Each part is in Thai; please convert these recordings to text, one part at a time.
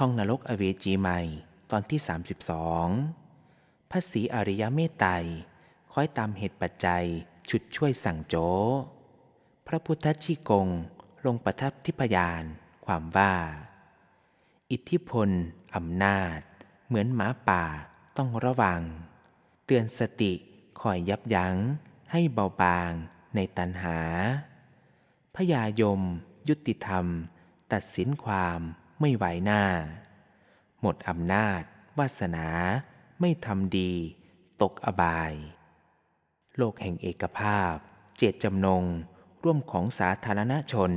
ท่องนรกอเวจีใหม่ ตอนที่ 32 พระศรีอริยเมตไตรคอยตามเหตุปัจจัยฉุดช่วยสั่งโจ พระพุทธชีกง ลงประทับที่พยาน ความว่า อิทธิพลอำนาจ เหมือนหมาป่าต้องระวัง เตือนสติคอยยับยั้งให้เบาบางในตัณหาพยายม ยุติธรรม ตัดสินความ ไม่ไหวหน้า หมดอำนาจ วาสนา ไม่ทำดี ตกอบาย โลกแห่งเอกภาพ เจตจำนง ร่วมของสาธารณชน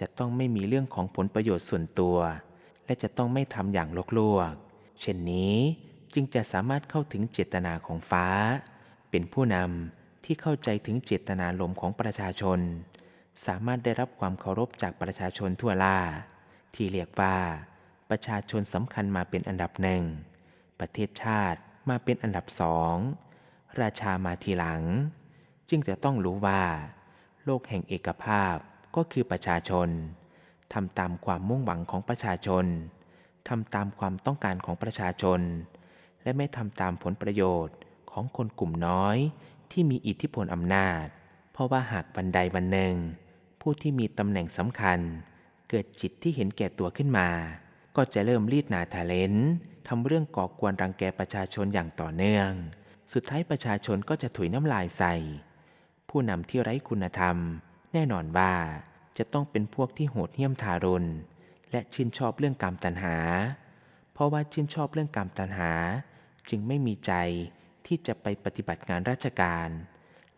จะต้องไม่มีเรื่องของผลประโยชน์ส่วนตัว และจะต้องไม่ทำอย่างลกลวก เช่นนี้จึงจะสามารถเข้าถึงเจตนาของฟ้า เป็นผู้นำที่เข้าใจถึงเจตนาลมของประชาชน สามารถได้รับความเคารพจากประชาชนทั่วล่า ที่เรียกว่า ประชาชนสำคัญมาเป็นอันดับหนึ่ง ประเทศชาติมาเป็นอันดับสอง ราชามาทีหลัง จึงจะต้องรู้ว่า โลกแห่งเอกภาพก็คือประชาชนทำตามความมุ่งหวังของประชาชนทำตามความต้องการของประชาชน และไม่ทำตามผลประโยชน์ของคนกลุ่มน้อย ที่มีอิทธิพลอำนาจ เพราะว่าหากวันใดวันหนึ่ง ผู้ที่มีตำแหน่งสำคัญ เกิดจิตที่เห็นแก่ตัวขึ้นมา ก็จะเริ่มรีดหนาทาเลนทำเรื่องก่อกวนรังแกประชาชนอย่างต่อเนื่อง สุดท้ายประชาชนก็จะถุยน้ำลายใส่ ผู้นำที่ไร้คุณธรรม แน่นอนว่าจะต้องเป็นพวกที่โหดเหี้ยมทารุณ และชื่นชอบเรื่องกรรมตัณหา เพราะว่าชื่นชอบเรื่องกรรมตัณหา จึงไม่มีใจที่จะไปปฏิบัติงานราชการ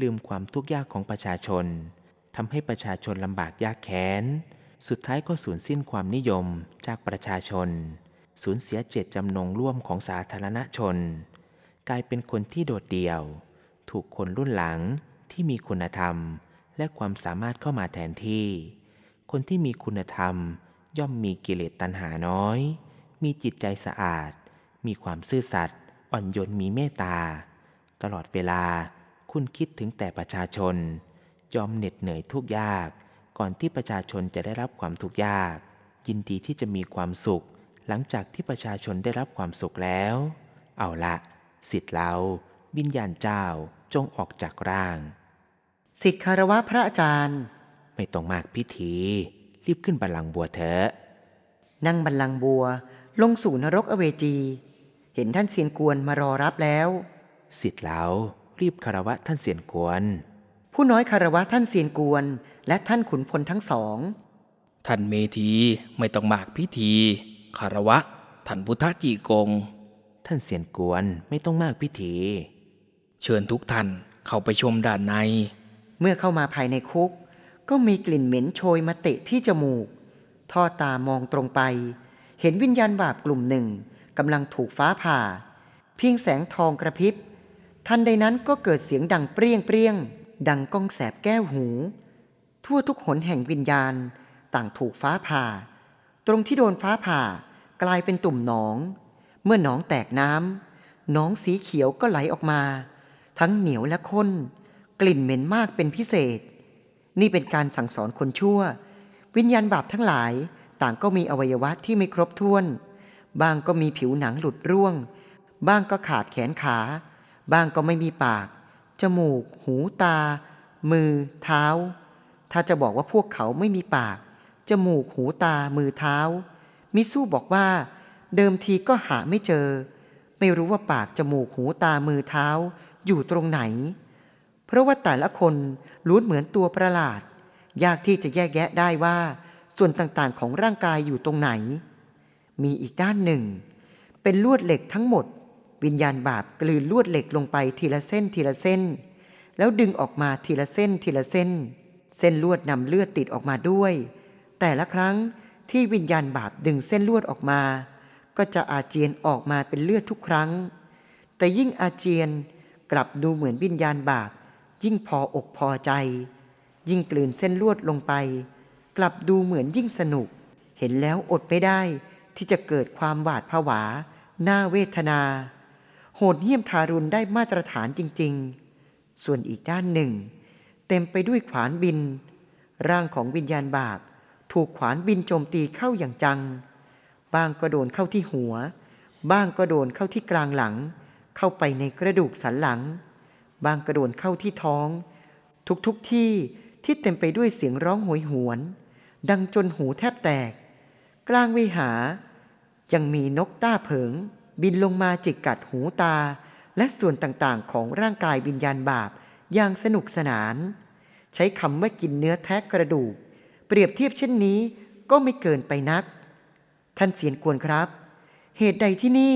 ลืมความทุกข์ยากของประชาชนทำให้ประชาชนลำบากยากแค้น สุดท้ายก็สูญสิ้นความนิยมจากประชาชน สูญเสียเจตจำนงร่วมของสาธารณชน กลายเป็นคนที่โดดเดี่ยว ถูกคนรุ่นหลังที่มีคุณธรรมและความสามารถเข้ามาแทนที่ คนที่มีคุณธรรม ย่อมมีกิเลสตัณหาน้อย มีจิตใจสะอาด มีความซื่อสัตย์อ่อนโยนมีเมตตา ตลอดเวลาคุณคิดถึงแต่ประชาชน ยอมเหน็ดเหนื่อยทุกยาก ก่อนที่ประชาชนจะได้รับความทุกข์ยาก ยินดีที่จะมีความสุข หลังจากที่ประชาชนได้รับความสุขแล้ว เอาละสิทธิ์เราวิญญาณเจ้าจงออกจากร่าง สิทธิคารวะพระอาจารย์ ไม่ต้องมากพิธี รีบขึ้นบัลลังก์บัวเถอะนั่งบัลลังก์บัว ลงสู่นรกอเวจี เห็นท่านเซียนกวนมารอรับแล้ว สิทธิ์เรารีบคารวะท่านเสียนกวน ผู้น้อยคารวะท่านเซียนกวน และท่านขุนพลทั้งสอง ท่านเมธีไม่ต้องมากพิธีคารวะ ท่านพุทธจีกง ท่านเสียนกวนไม่ต้องมากพิธี เชิญทุกท่านเข้าไปชมด้านใน เมื่อเข้ามาภายในคุก ก็มีกลิ่นเหม็นโชยมาเตะที่จมูกทอดตามองตรงไป เห็นวิญญาณบาปกลุ่มหนึ่งกำลังถูกฟ้าผ่า เพียงแสงทองกระพริบทันใดนั้นก็เกิดเสียงดังเปรี้ยงเปรี้ยง ดังก้องแสบแก้วหู ทั่วทุกหนแห่งวิญญาณต่างถูกฟ้าผ่า ตรงที่โดนฟ้าผ่ากลายเป็นตุ่มหนอง เมื่อหนองแตกน้ำหนองสีเขียวก็ไหลออกมา ทั้งเหนียวและข้น กลิ่นเหม็นมากเป็นพิเศษ นี่เป็นการสั่งสอนคนชั่ว วิญญาณบาปทั้งหลายต่างก็มีอวัยวะที่ไม่ครบถ้วน บางก็มีผิวหนังหลุดร่วง บ้างก็ขาดแขนขา บ้างก็ไม่มีปาก จมูก หูตา มือ เท้า ถ้าจะบอกว่าพวกเขาไม่มีปาก จมูกหูตามือเท้า มิสู้บอกว่า เดิมทีก็หาไม่เจอ ไม่รู้ว่าปากจมูกหูตามือเท้า อยู่ตรงไหน เพราะว่าแต่ละคนล้วนเหมือนตัวประหลาด ยากที่จะแยกแยะได้ว่า ส่วนต่างๆของร่างกายอยู่ตรงไหน มีอีกด้านหนึ่ง เป็นลวดเหล็กทั้งหมด วิญญาณบาปกลืนลวดเหล็กลงไปทีละเส้นทีละเส้น แล้วดึงออกมาทีละเส้นทีละเส้น เส้นลวดนำเลือดติดออกมาด้วย แต่ละครั้งที่วิญญาณบาปดึงเส้นลวดออกมา ก็จะอาเจียนออกมาเป็นเลือดทุกครั้ง แต่ยิ่งอาเจียนกลับดูเหมือนวิญญาณบาป ยิ่งพออกพอใจ ยิ่งกลืนเส้นลวดลงไป กลับดูเหมือนยิ่งสนุก เห็นแล้วอดไม่ได้ที่จะเกิดความหวาดผวาหน้าเวทนา โหดเหี้ยมทารุณได้มาตรฐานจริง ๆ ส่วนอีกด้านหนึ่ง เต็มไปด้วยขวานบิน ร่างของวิญญาณบาปถูกขวานบินโจมตีเข้าอย่างจัง บ้างก็โดนเข้าที่หัว บ้างก็โดนเข้าที่กลางหลัง เข้าไปในกระดูกสันหลัง บ้างก็โดนเข้าที่ท้อง ทุกๆทที่ที่เต็มไปด้วยเสียงร้องโหยหวน ดังจนหูแทบแตก กลางวิหา ยังมีนกต้าเผิง บินลงมาจิกกัดหูตา และส่วนต่างๆ ของร่างกายวิญญาณบาป อย่างสนุกสนาน ใช้คำว่ากินเนื้อแท้กระดูก เปรียบเทียบเช่นนี้ก็ไม่เกินไปนัก ท่านเสียนกวนครับ เหตุใดที่นี่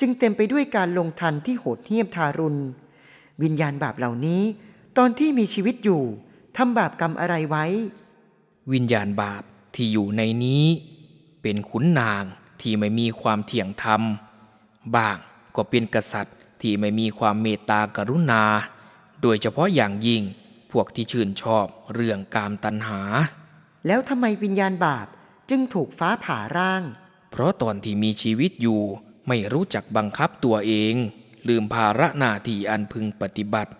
จึงเต็มไปด้วยการลงทันที่โหดเหี้ยมทารุณ วิญญาณบาปเหล่านี้ ตอนที่มีชีวิตอยู่ทำบาปกรรมอะไรไว้ วิญญาณบาปที่อยู่ในนี้ เป็นขุนนางที่ไม่มีความเที่ยงธรรม บ้างก็เป็นกษัตริย์ที่ไม่มีความเมตตากรุณา โดยเฉพาะอย่างยิ่งพวกที่ชื่นชอบเรื่องกามตัณหา แล้วทำไมวิญญาณบาปจึงถูกฟ้าผ่าร่าง เพราะตอนที่มีชีวิตอยู่ไม่รู้จักบังคับตัวเอง ลืมภาระหน้าที่อันพึงปฏิบัติ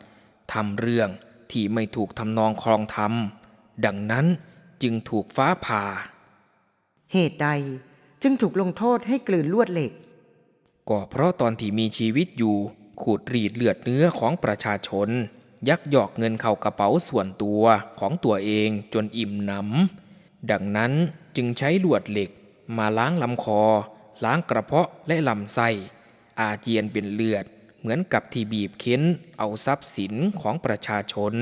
ทำเรื่องที่ไม่ถูกทำนองครองธรรม ดังนั้นจึงถูกฟ้าผ่า เหตุใดจึงถูกลงโทษให้กลืนลวดเหล็ก ก็เพราะตอนที่มีชีวิตอยู่ ขูดรีดเลือดเนื้อของประชาชน ยักยอกเงินเข้ากระเป๋าส่วนตัวของตัวเองจนอิ่มหนำ ดังนั้นจึงใช้ลวดเหล็กมาล้างลำคอ ล้างกระเพาะและลำไส้ อาเจียนเป็นเลือดเหมือนกับที่บีบเค้นเอาทรัพย์สินของประชาชน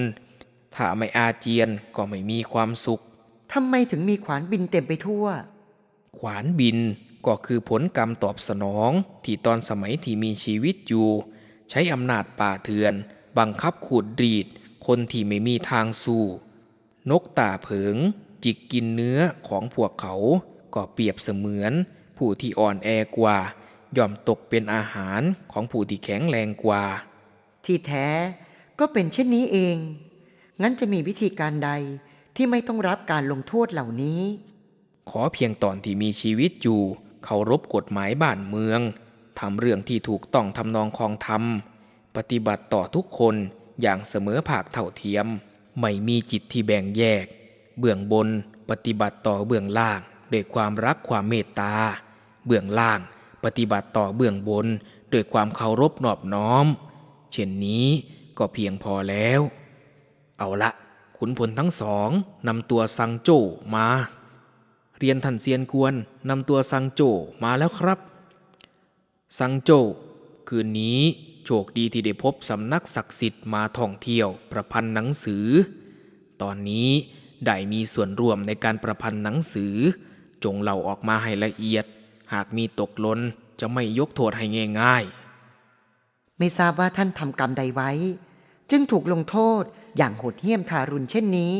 ถ้าไม่อาเจียนก็ไม่มีความสุขทำไมถึงมีขวานบินเต็มไปทั่ว ขวานบินก็คือผลกรรมตอบสนองที่ตอนสมัยที่มีชีวิตอยู่ ใช้อำนาจป่าเถื่อน บังคับขูดรีด คนที่ไม่มีทางสู้ นกตาเผิง จิกกินเนื้อของพวกเขา ก็เปรียบเสมือน ผู้ที่อ่อนแอกว่า ย่อมตกเป็นอาหารของผู้ที่แข็งแรงกว่า ที่แท้ก็เป็นเช่นนี้เอง งั้นจะมีวิธีการใดที่ไม่ต้องรับการลงโทษเหล่านี้ ขอเพียงตอนที่มีชีวิตอยู่ เคารพกฎหมายบ้านเมือง ทำเรื่องที่ถูกต้องทำนองคองธรรม ปฏิบัติต่อทุกคนอย่างเสมอภาคเท่าเทียม ไม่มีจิตที่แบ่งแยก เบื้องบนปฏิบัติต่อเบื้องล่างด้วยความรักความเมตตา เบื้องล่างปฏิบัติต่อเบื้องบนด้วยความเคารพนอบน้อม เช่นนี้ก็เพียงพอแล้ว เอาละขุนพลทั้งสองนำตัวซังโจมา เรียนท่านเซียนกวนนำตัวซังโจมาแล้วครับ ซังโจคืนนี้โชคดีที่ได้พบสำนักศักดิ์สิทธิ์มาท่องเที่ยวประพันธ์หนังสือ ตอนนี้ได้มีส่วนร่วมในการประพันธ์หนังสือ จงเล่าออกมาให้ละเอียด หากมีตกหล้นจะไม่ยกโทษให้ง่ายไม่ทราบว่าท่านทำกรรมใดไว้ จึงถูกลงโทษอย่างโหดเหี้ยมทารุณเช่นนี้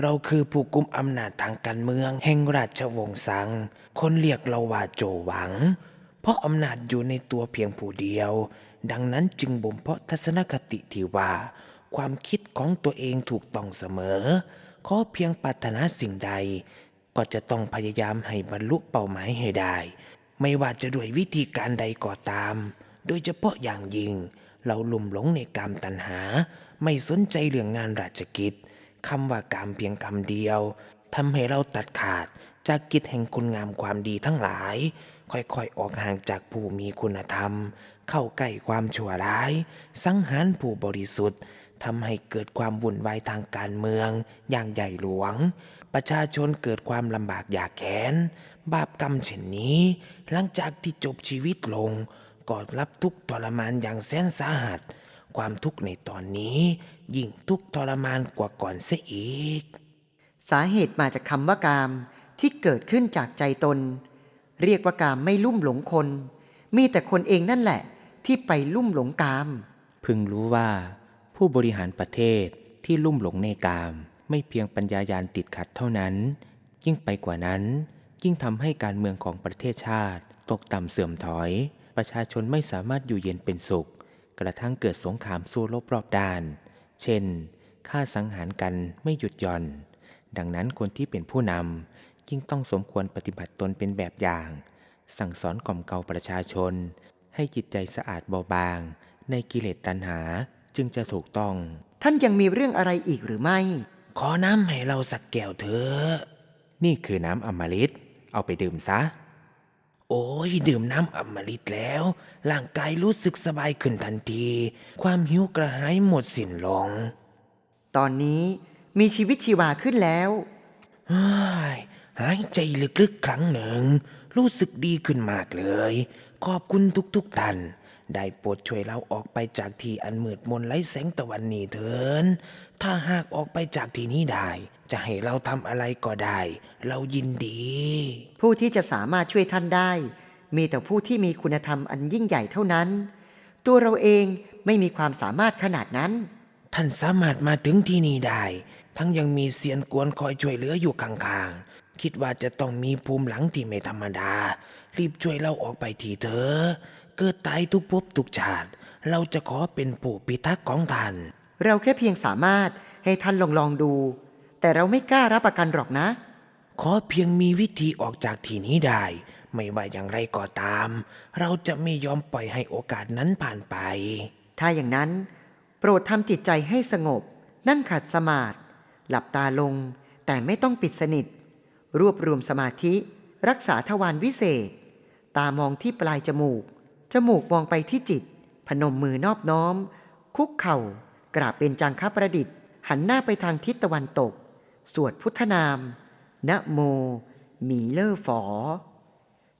เราคือผู้กุมอำนาจทางการเมือง แห่งราชวงศ์ซัง คนเรียกเราว่าโจหวัง เพราะอำนาจอยู่ในตัวเพียงผู้เดียว ดังนั้นจึงบ่มเพาะทัศนคติที่ว่า ความคิดของตัวเองถูกต้องเสมอ ขอเพียงปรารถนาสิ่งใด ก็จะต้องพยายามให้บรรลุเป้าหมายให้ได้ ไม่ว่าจะด้วยวิธีการใดก็ตาม โดยเฉพาะอย่างยิ่ง เราลุ่มหลงในกามตัณหา ไม่สนใจเรื่องงานราชกิจคำว่ากามเพียงคำเดียวทำให้เราตัดขาดจากกิจแห่งคุณงามความดีทั้งหลาย ค่อยๆออกห่างจากผู้มีคุณธรรม เข้าใกล้ความชั่วร้าย สังหารผู้บริสุทธิ์ทำให้เกิดความวุ่นวายทางการเมือง อย่างใหญ่หลวง ประชาชนเกิดความลำบากยากแค้น บาปกรรมเช่นนี้ หลังจากที่จบชีวิตลงก็รับทุกทรมานอย่างแสนสาหัส ความทุกข์ในตอนนี้ ยิ่งทุกทรมานกว่าก่อนเสียอีก สาเหตุมาจากคำว่ากามที่เกิดขึ้นจากใจตน เรียกว่ากามไม่ลุ่มหลงคน มีแต่คนเองนั่นแหละ ที่ไปลุ่มหลงกาม พึงรู้ว่า ผู้บริหารประเทศที่ลุ่มหลงในกาม ไม่เพียงปัญญายาณติดขัดเท่านั้น ยิ่งไปกว่านั้น ยิ่งทำให้การเมืองของประเทศชาติ ตกต่ำเสื่อมถอย ประชาชนไม่สามารถอยู่เย็นเป็นสุข กระทั่งเกิดสงครามสู้รบรอบด้าน เช่นฆ่าสังหารกันไม่หยุดหย่อน ดังนั้นคนที่เป็นผู้นำ ยิ่งต้องสมควรปฏิบัติตนเป็นแบบอย่าง สั่งสอนกล่อมเกลาประชาชน ให้จิตใจสะอาดเบาบาง ในกิเลสตัณหาจึงจะถูกต้อง ท่านยังมีเรื่องอะไรอีกหรือไม่ ขอน้ำให้เราสักแก้วเถอะนี่คือน้ำอมฤตเอาไปดื่มซะ โอ้ยดื่มน้ำอมฤตแล้ว ร่างกายรู้สึกสบายขึ้นทันที ความหิวกระหายหมดสิ้นลง ตอนนี้มีชีวิตชีวาขึ้นแล้ว เฮ้ย หายใจลึกๆครั้งหนึ่ง รู้สึกดีขึ้นมากเลย ขอบคุณทุกๆท่าน ได้โปรดช่วยเราออกไปจากที่อันมืดมนไร้แสงตะวันนี้เถิน ถ้าหากออกไปจากที่นี้ได้ จะให้เราทำอะไรก็ได้ เรายินดี ผู้ที่จะสามารถช่วยท่านได้ มีแต่ผู้ที่มีคุณธรรมอันยิ่งใหญ่เท่านั้น ตัวเราเองไม่มีความสามารถขนาดนั้น ท่านสามารถมาถึงที่นี่ได้ ทั้งยังมีเซียนกวนคอยช่วยเหลืออยู่ข้างๆ คิดว่าจะต้องมีภูมิหลังที่ไม่ธรรมดา รีบช่วยเราออกไปทีเถอะ เกิดตายทุกภพทุกชาติ เราจะขอเป็นผู้พิทักษ์ของท่าน เราแค่เพียงสามารถให้ท่านลองลองดู แต่เราไม่กล้ารับประกันหรอกนะ ขอเพียงมีวิธีออกจากที่นี้ได้ ไม่ว่าอย่างไรก็ตาม เราจะไม่ยอมปล่อยให้โอกาสนั้นผ่านไป ถ้าอย่างนั้น โปรดทำจิตใจให้สงบ นั่งขัดสมาธิหลับตาลง แต่ไม่ต้องปิดสนิท รวบรวมสมาธิ รักษาทวารวิเศษ ตามองที่ปลายจมูก จมูกมองไปที่จิต พนมมือนอบน้อม คุกเข่ากราบเป็นจังคประดิษฐ์ หันหน้าไปทางทิศตะวันตก สวดพุทธนาม นะโม มีเลอฝอ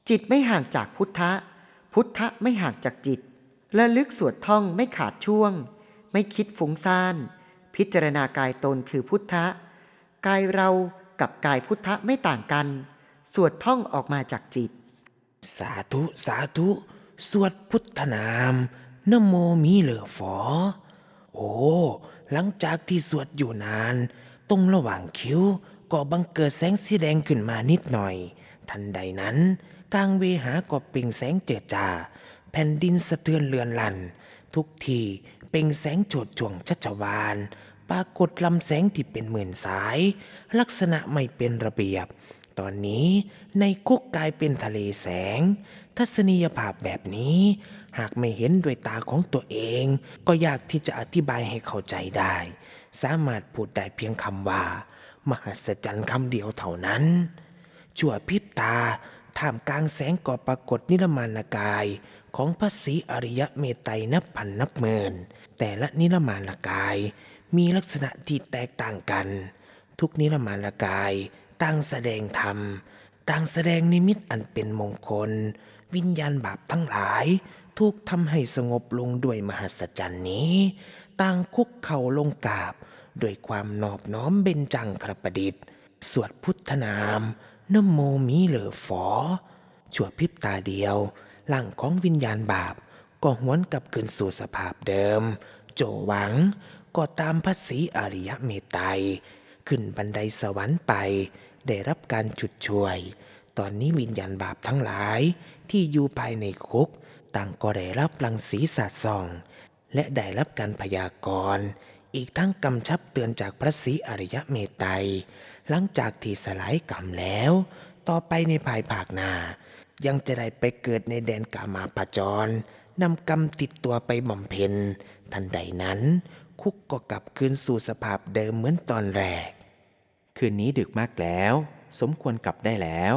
จิตไม่ห่างจากพุทธะ พุทธะไม่ห่างจากจิต และลึกสวดท่องไม่ขาดช่วง ไม่คิดฟุ้งซ่าน พิจารณากายตนคือพุทธะ กายเรา กับกายพุทธะไม่ต่างกัน สวดท่องออกมาจากจิต สาธุสาธุ สวดพุทธนามนโมมีเหลือฝอ โอ้ หลังจากที่สวดอยู่นาน ตรงระหว่างคิ้วก็บังเกิดแสงสีแดงขึ้นมานิดหน่อย ทันใดนั้นกลางเวหาก็เปล่งแสงเจิดจ้าแผ่นดินสะเทือนเลือนลัน ทุกทีเปล่งแสงโจดจ่วงชัชวาน ปรากฏลำแสงที่เป็นหมื่นสาย ลักษณะไม่เป็นระเบียบ ตอนนี้ในคุกกลายเป็นทะเลแสง ทัศนียภาพแบบนี้ หากไม่เห็นด้วยตาของตัวเอง ก็ยากที่จะอธิบายให้เข้าใจได้ สามารถพูดได้เพียงคำว่า มหัศจรรย์คำเดียวเท่านั้น ชั่วพริบตาท่ามกลางแสงก็ปรากฏนิรมานกายของพระศรีอริยเมตไตรนับพันนับหมื่นแต่ละนิรมานกาย มีลักษณะที่แตกต่างกัน ทุกนิรมานกายต่างแสดงธรรมต่างแสดงนิมิตอันเป็นมงคล วิญญาณบาปทั้งหลาย ถูกทำให้สงบลงด้วยมหัศจรรย์นี้ ต่างคุกเข่าลงกราบด้วยความนอบน้อมเบญจังครประดิษฐ์ สวดพุทธนามนโมมีเหลอฝอ ชั่วพริบตาเดียวหลังของวิญญาณบาปก็หวนกลับคืนสู่สภาพเดิม โจหวัง ก็ตามพระศรีอริยเมตไตรขึ้นบันไดสวรรค์ไป ได้รับการฉุดช่วย ตอนนี้วิญญาณบาปทั้งหลายที่อยู่ภายในคุก ต่างก็ได้รับรังสีสาดส่อง และได้รับการพยากรณ์อีกทั้งกำชับเตือนจากพระศรีอริยเมตไตรหลังจากที่สลายกรรมแล้ว ต่อไปในภายภาคหน้า ยังจะได้ไปเกิดในแดนกามาปจรนำกรรมติดตัวไปบำเพ็ญทันใดนั้น คุกก็กลับคืนสู่สภาพเดิมเหมือนตอนแรก คืนนี้ดึกมากแล้ว สมควรกลับได้แล้ว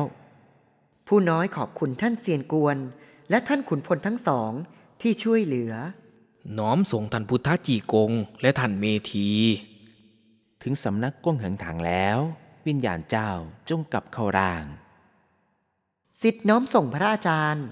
ผู้น้อยขอบคุณท่านเซียนกวน และท่านขุนพลทั้งสองที่ช่วยเหลือ น้อมส่งท่านพุทธจีกง และท่านเมธี ถึงสำนักก้งเหิงถางแล้ว วิญญาณเจ้าจงกลับเข้าร่าง สิทธิน้อมส่งพระอาจารย์